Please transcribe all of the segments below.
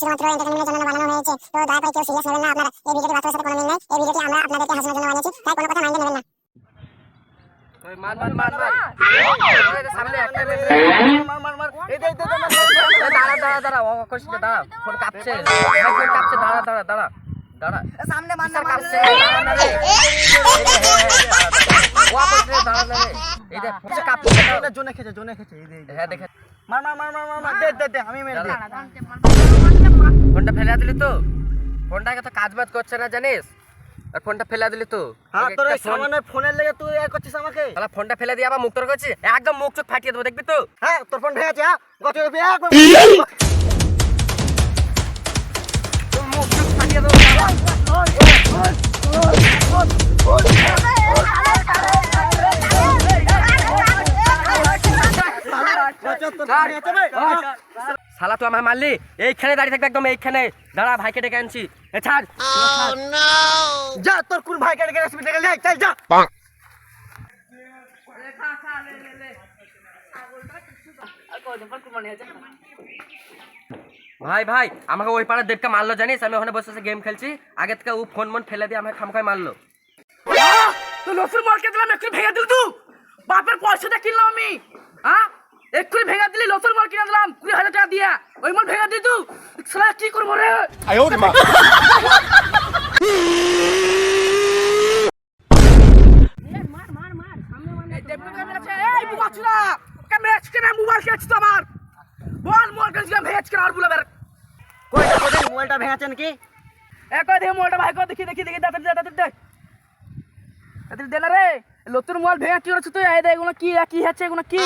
শুধুমাত্র এন্টারটেনমেন্টের জন্য বানানো হয়েছে। তো দয়া করে কেউ সিরিয়াস নেবেন না আপনারা। এই ভিডিওটি বাস্তবের সাথে কোনো মিল নেই। এই ভিডিওটি আমরা আপনাদেরকে হাসানোর জন্য বানিয়েছি। তাই কোনো কথা মাইন্ডে নেবেন না। মার মার মার মার। সামনে একটা মার মার মার এই দে দে দে মার এ দাঁড়া দাঁড়া দাঁড়া। ও করিস দাঁড়া। ফোন কাঁপছে। ফোন কাঁপছে। দাঁড়া দাঁড়া দাঁড়া। দাঁড়া। সামনে মার কিসের কাঁপছে? দাঁড়া রে। এই যে, দাঁড়া, দাঁড়া। ও করিস দাঁড়া রে। এই যে কিসের কাঁপছে। জোনে খেছে জোনে খেছে এই দে দে। হ্যাঁ দেখে। মার মার মার মার মার। দে দে দে আমি মেরে দিই ফোনটা ফেলে দিলি তো ফোনটাকে তো কাজ বাজ করছে না জানিস আর ফোনটা ফেলে দিলি তো হ্যাঁ তোর এই সামান্য ফোনের লেগে তুই এ করছিস আমাকে শালা ফোনটা ফেলে দিয়ে আবার মুখ তোর করছিস একদম মুখ চোখ ফাটিয়ে দেবো দেখবি তো হ্যাঁ তোর ফোন ভেঙেছে হ্যাঁ গত মুখ চোখ ফাটিয়ে দেবো শালা তুই আমায় মারলি? এইখানে দাঁড়িয়ে থাকবে একদম এইখানে। দাঁড়া ভাইকে ডেকে আনছি। এ ছাড়। যা তোর কোন ভাই কেটে গেছে দেখে যাই চল যা। ভাই ভাই আমাকে ওই পাড়ার দেবকে মারলো জানিস? আমি ওখানে বসে বসে গেম খেলছি। আগে থেকে ও ফোন মন ফেলে দিয়ে আমাকে খামখায় মারলো। তো লসুন মার্কে দিলাম এক্ষুনি ভেঙে দিল তুই বাপের পয়সাটা কিনলাম আমি। হ্যাঁ এক্ষুনি ভেঙে দিলি লসুন মাল কিনে দিলাম কুড়ি হাজার টাকা দিয়ে। ওই মাল ভেঙে দিই তুই সালা কি করব রে? মোবাইল খেয়েছিস তো আমার? বল, মোবাইল খেয়েছিস কেন? ভেঙেছিস আর বলে মোবাইলটা ভেঙেছে নাকি? এ কই দেখি মোবাইলটা ভাই কই দেখি দেখি দেখি দাঁড়া দাঁড়া দাঁড়া দাঁড়া দে না রে নতুন মোবাইল ভেঙে কি হচ্ছে তুই এই এগুলো কি কি হচ্ছে এগুলো কি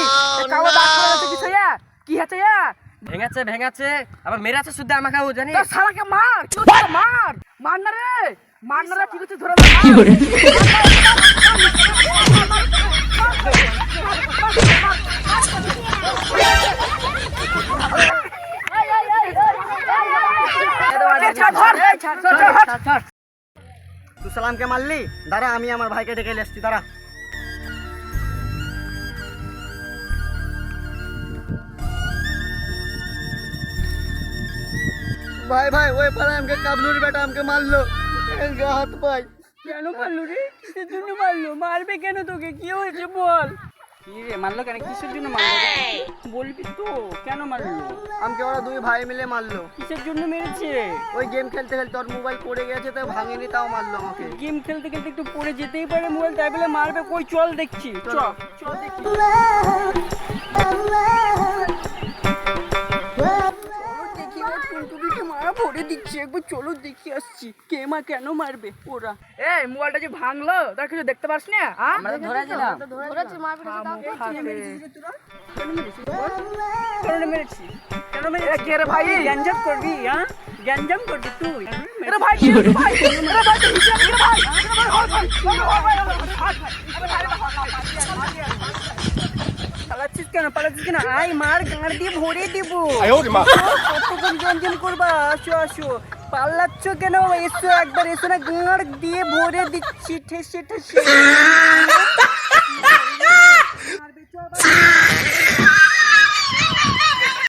কালো দাগ পড়ে আছে কিছু ইয়া কি হচ্ছে ইয়া ভেঙেছে ভেঙেছে আবার মেরেছে শুদ্ধ আমাকে ও জানিস তোর শালাকে মার মার মার না রে মার না রে কি করছিস ধরে কি করে তুই সালামকে মারলি? দাঁড়া আমি আমার ভাইকে ডেকে এসছি দাঁড়া। ভাই ভাই ওই পারে আমাকে কাবলুর বেটা আমাকে মারলো। হাত পাই কেন মারলো রে? কিসের জন্য মারলো? মারবে কেন তোকে? কি হয়েছে বল? রে মারলো কেন? কিসের জন্য মারলো? বলবি তো কেন মারলো? আমাকে ওরা দুই ভাই মিলে মারলো। কিসের জন্য মেরেছে? ওই গেম খেলতে খেলতে ওর মোবাইল পড়ে গেছে তাই ভাঙেনি তাও মারলো আমাকে। গেম খেলতে খেলতে একটু পড়ে যেতেই পারে মোবাইল তাই বলে মারবে কই? চল দেখছি চল। চল দেখছি। দিচ্ছি একবার চলো দেখি আসছি কে মা কেন মারবে ওরা এই মোবাইলটা যে ভাঙলো তার কিছু দেখতে পারছ না আমরা ধরেছিলাম কেন মেরেছি কেন মেরেছি কে রে ভাই গ্যাঞ্জাম করবি হ্যাঁ গ্যাঞ্জাম করবি তুই এরে ভাই কি হয়েছে ভাই এরে ভাই তো হিসাব এরে ভাই এরে ভাই ভাই পালাচ্ছিস কেন? পালাচ্ছিস কেন? আই মার গাঁড় দিয়ে ভরে দিব। কতক্ষণ জঞ্জন করবা? আসো আসো। পাল্লাচ্ছ কেন? এসো একবার এসো না গাঁড় দিয়ে ভরে দিচ্ছি ঠেসে ঠেসে।